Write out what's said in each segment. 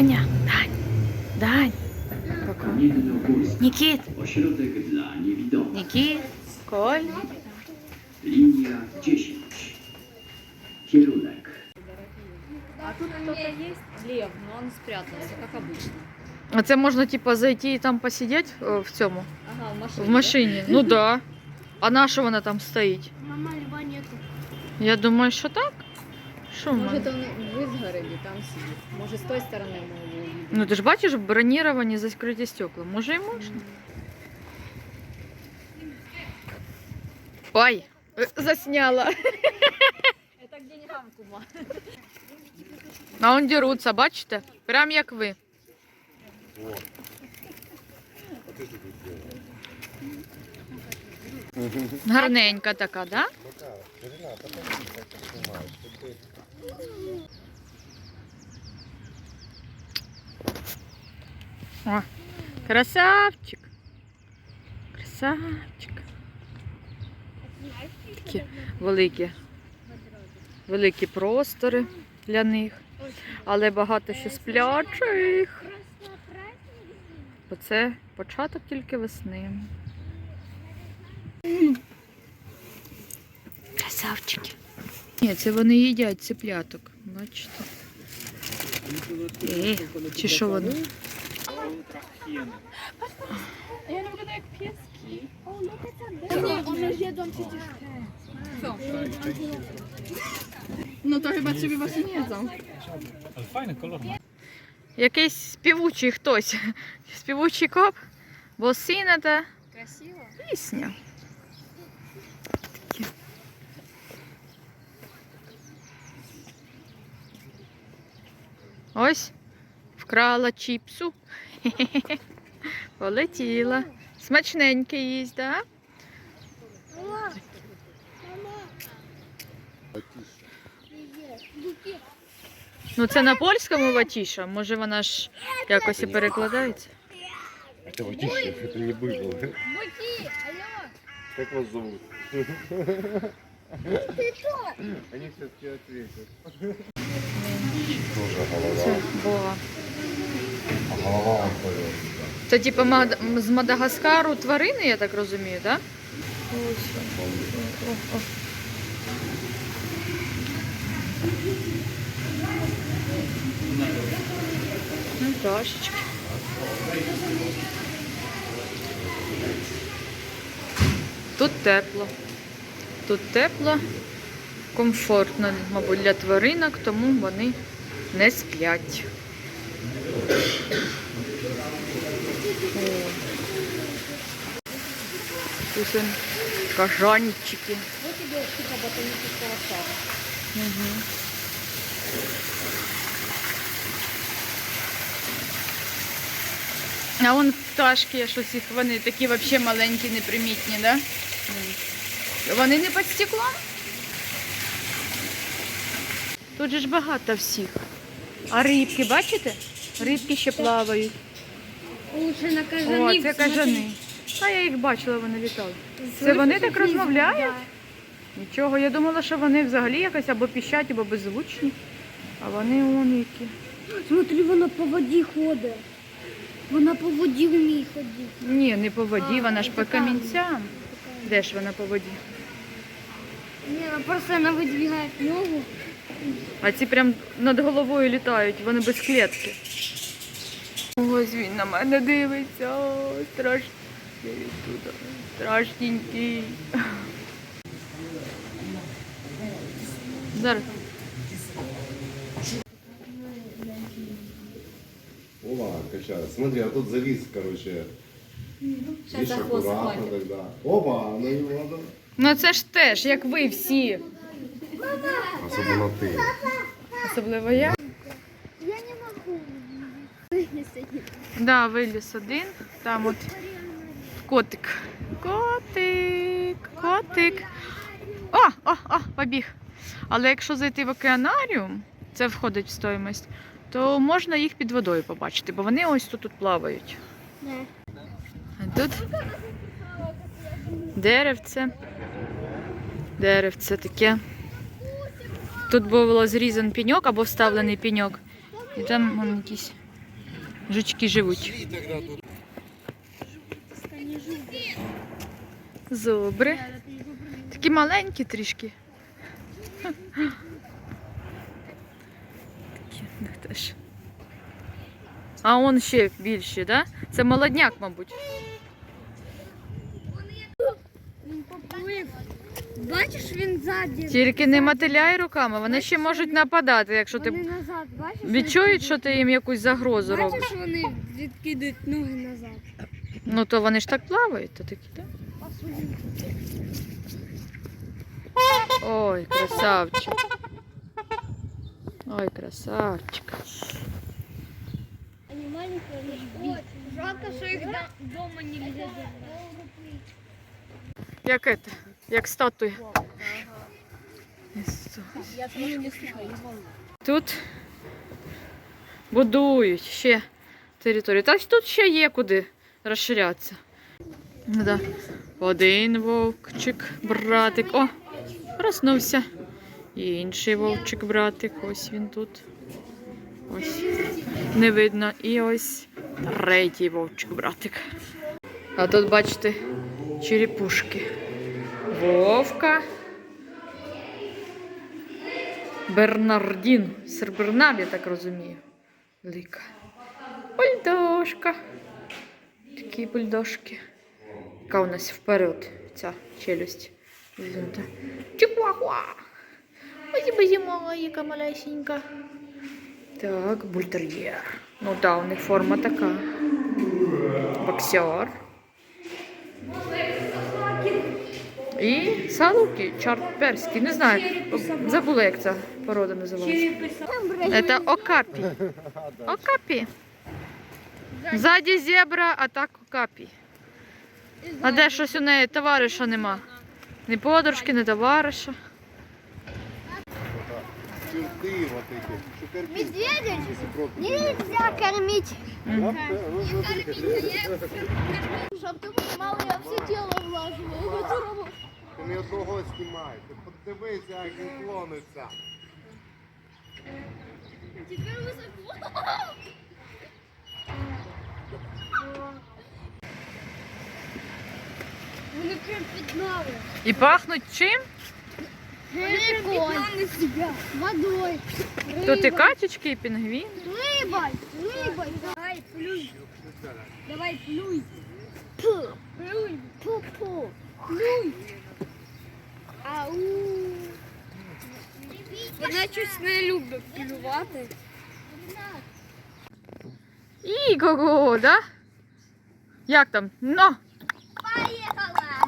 Даня, Дань, Дань. Miednogórsk. Никит, Ośrodek dla niewidomych. Никит, Коль. Linia 10. Kierunek. А тут кто-то есть, Лев, но он спрятался, как обычно. А це можна, типа, зайти і там посидіти е, в цьому, Ага, в машине. в машині. Ну да. А на що вона там стоїть? Мама льва нету. Я думаю, що так. Що в Может, мене? он в изгороде там сидит. Может, с той стороны мы его увидим. Ну ти ж бачиш, броніровані закриті стекла. Може і можна. Ой, е, засняла. Это к деньгам, кума. А он дерутся, бачите? Прям як ви. Гарненька така, да? О, красавчик. Красавчик. Такі великі. Великі простори для них. Але багато ще сплячих. Бо це початок тільки весни. Красавчики. Ні, це вони їдять цепляток. Бачите? Е, чи що вони? One jedzą przecież. No to chyba ciebie właśnie nie jedzą. Ale fajny kolor ma. Якийсь співучий хтось. Співучий коп. Бо сина та Красиво. пісня. Ось вкрала чіпсу. Полетіла. Смачненький їсть, так? Ну це на польському ватіша. Може вона ж якось і перекладається. Это водичка, это не было. Как вас зовут? Они сейчас тебе ответят. Тоже голова. Боа. А голова. Це типу Мад- з Мадагаскару тварини, я так розумію, так? Ось. О, о. Тут тепло. Тут тепло, комфортно, мабуть, для тваринок, тому вони не сплять. Тут кажанчики. Вот тебе типа ботанического. А вон пташки, щось їх, вони такі взагалі маленькі, непримітні, да? Вони не під стеклом? Тут же ж багато всіх. А рибки, бачите? Рибки ще плавають. Лучше на О, кажаник. це кажани. А я їх бачила, вони літали. Це вони так розмовляють? Нічого, я думала, що вони взагалі якось або піщать, або беззвучні. А вони вон які. Смотри, вона по воді ходить. Вона по воді вміє ходити. Ні, не по воді, А, вона ж по камінцям. Де ж вона по воді? Ні, вона просто вона видвигає ногу. А ці прям над головою літають, вони без клітки. Ось він на мене дивиться. О, страшний. Туди. Страшненький. Зараз. Ола, качает. Смотри, а тут завис, короче. Сейчас Видишь, аккуратно тогда. Опа, ну не надо. Ну це ж теж, як ви всі. Особенно ты. Особливо я. Я не можу. Да, виліз один. Там от котик. Котик, котик. О, о, о, побіг. Але якщо зайти в океанаріум, це входить в стоїмость, то можна їх під водою побачити, бо вони ось тут, тут плавають. А тут деревце. Деревце таке. Тут було зрізан пеньок або вставлений пеньок. І там вон, якісь Жучки живуть. Зубри. Такі маленькі трішки. Такі в теж. А он ще більші, да? Це молодняк, мабуть. Він поплив. Бачиш, він ззаді. Тільки не мотиляй руками, вони ще можуть нападати, якщо Вони ти назад, бачиш? відчують, що ти їм якусь загрозу робиш. Бачиш, вони відкидають ноги назад. Ну то вони ж так плавають, то такі, так? Ой, красавчик. Ой, красавчик. Они маленькие, но Жалко, что их дома нельзя держать. Як это? Як статуя. Тут будують ще територію. Та тут ще є куди розширятися. Да. Один вовчик, братик. О, проснувся. І інший вовчик, братик. Ось він тут. Ось. Не видно. І ось третій вовчик, братик. А тут, бачите, черепушки. Вовка. Бернардін. Сербернар, я так розумію. Велика. Бульдожка. Такі бульдожки. Яка у нас вперед ця челюсть. Чихуахуа. Ось базі яка малесенька. Так, бультер'єр. Ну да, у них форма така. Боксер. І салуки, чарт перський. Не знаю, забула, як ця порода називається. Це окапі. Окапі. Ззаді зебра, а так окапі. А де щось у неї товариша нема. Ні подружки, ні товариша. Ты вот эти. Шукарки. Медведя Супротив. нельзя кормить. Да? Ну, смотри, Чтоб ты понимал, я все тело влаживаю. Ти не одного знімай. Ти подивися, як він клониться. Теперь высоко. Вони прям пятнали. І пахнуть чим? Прикольно себя. Водой. Тут і качечки, і пінгвін. Рыбой, рыбой. Давай, плюй. Давай, плюй. Пу. Плюй. Пу-пу. Плюй. Ау. Вона щось не любить плювати. Іго-го, да? Як там? Ну, Поехала.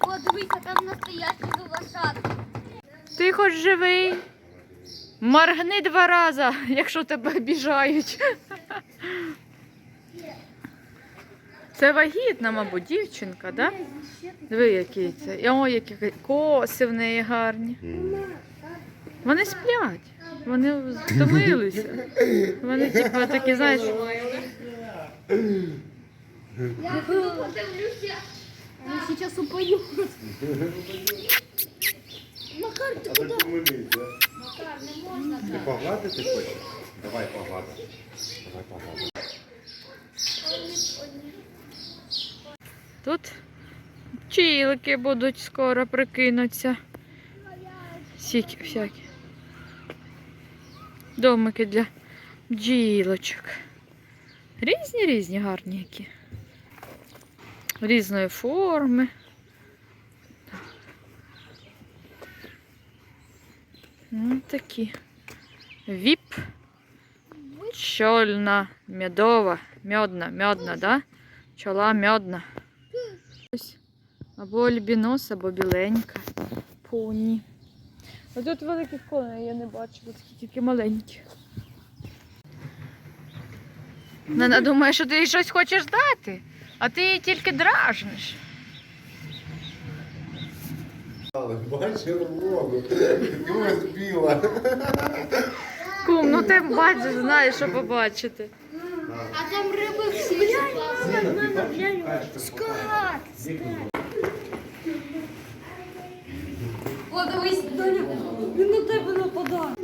О, дивися, там настоящий лошадки. ти хоч живий. Моргни два рази, якщо тебе обіжають. Це вагітна, мабуть, дівчинка, да? Диви, який це. І, О, які коси в неї гарні. Вони сплять. Вони втомилися. Вони, типу, такі, знаєш, Они сейчас упадут. Макар, ты А ти помились, да? Ти погладити хочеш? Давай погладити. Давай погладити. Тут пчілки будуть скоро прикинуться. Сіки всякі. Домики для бджілочок. Різні різні гарні які. Різної форми. Ну, такі. Віп. Чольна, медова, медна, медна, да? Чола медна. Ось Або альбінос, або біленька. Поні. А тут великих коней я не бачу, бо такі тільки маленькі. Вона думає, що ти їй щось хочеш дати, а ти її тільки дражниш. Але бачиш рвону. Дивись, біла. Кум, ну ти бачиш, знаєш, що побачити. А там мама, глянь. Скат. Подивись, Доня, він на тебе нападає.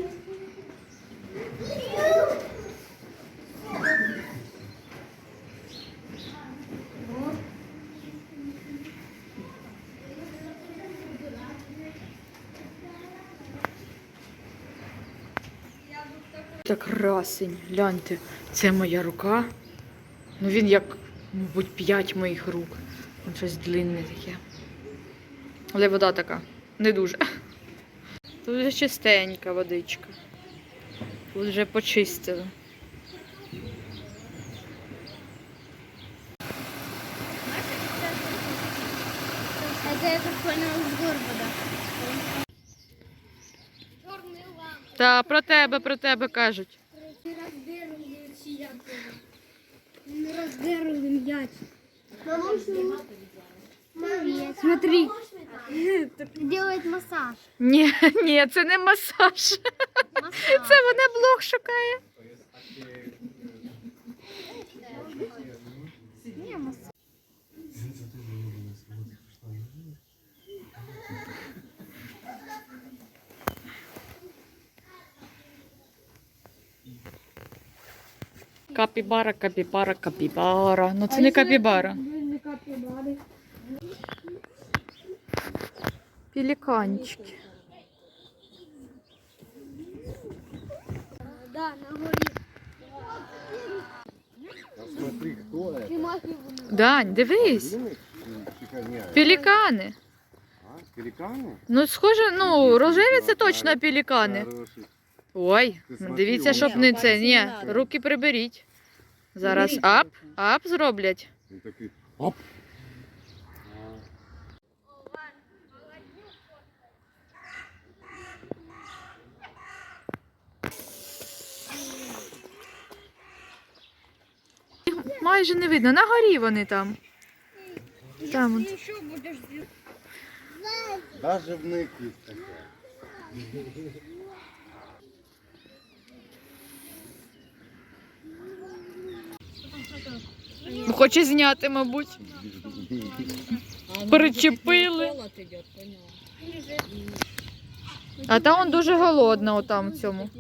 Так красень, гляньте, це моя рука. Ну він як, мабуть, п'ять моїх рук. Він щось длинне таке. Але вода така, не дуже. Тут вже чистенька водичка. Тут вже почистили. Это я так. Та про тебе, про тебе кажуть. Не раздерли м'яч. Молодец. Смотри. Делает массаж. Ні, ні, це не масаж. Це вона блог шукає. Капібара, капібара, капібара. Ну це не капібара. Пеліканчики. Да, на горе. Смотри, кто это? Тимофей Дань, дивись. Длинный? Ні. Пелікани. А, пеликаны? Ну, схоже, ну, рожеві це точно пелікани. Ой, смотри, дивіться, щоб не це. Ні, руки приберіть. Зараз ап, ап зроблять. Він такий, оп. Майже не видно. На горі вони там. Там. от. еще Даже в них є таке. Хоче зняти, мабуть. Причепили. А там он дуже голодна отам в цьому.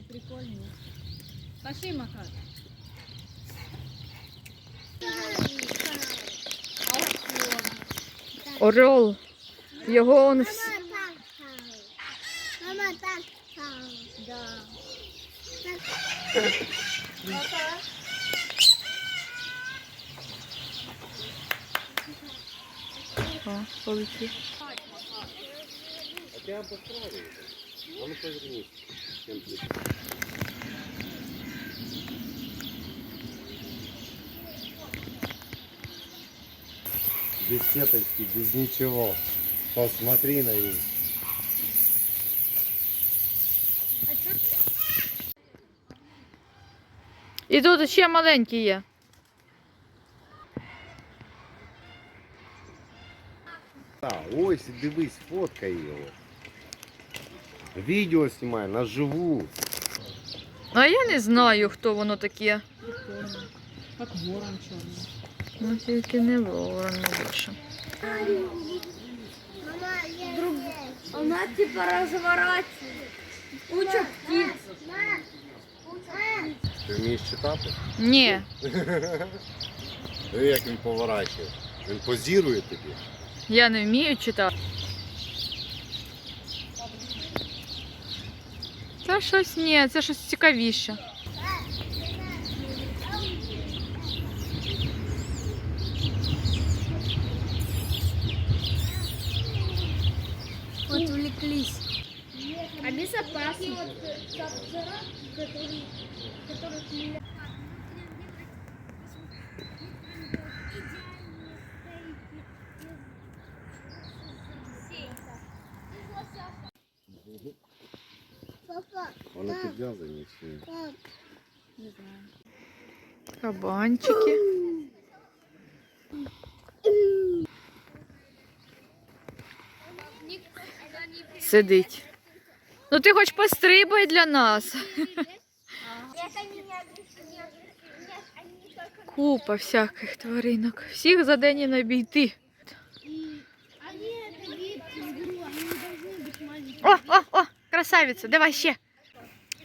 Пошли, Макар. Орел. Його он вс... Мама так Да. О, полетів. А тебя обосрали. А ну повернись. Всем привет. Без сеточки, без ничего. Посмотри на них. І тут ще маленькі є. Ось, дивись, фоткай його. Відео знімай, наживу. А я не знаю, хто воно таке. Как ворон черный. Ну тільки не ворон, більше. Друг... Она типа разворачивает. Куча птиц. Ти вмієш читати? Ні. Диви, як він поворачує. Він позірує тобі. Я не вмію читати. Це щось ні, це щось цікавіше. Отвлеклись. А безопасно. Вона підв'язані всі. Кабанчики. Сидить. Ну ти хоч пострибай для нас. Купа всяких тваринок. Всіх за день і не обійти. О, о, о, красавиця, давай ще.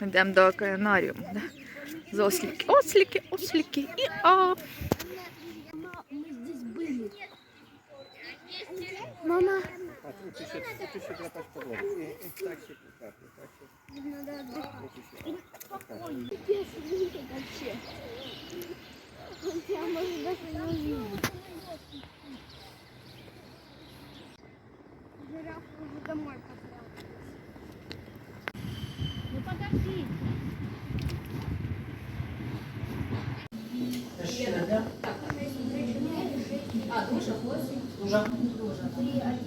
Йдемо до океанаріуму. Да? З осліки, осліки, осліки і а. Мы здесь были. Мама, Лучше ще, лучше ще так так ще. Надо отдыхать. Лучше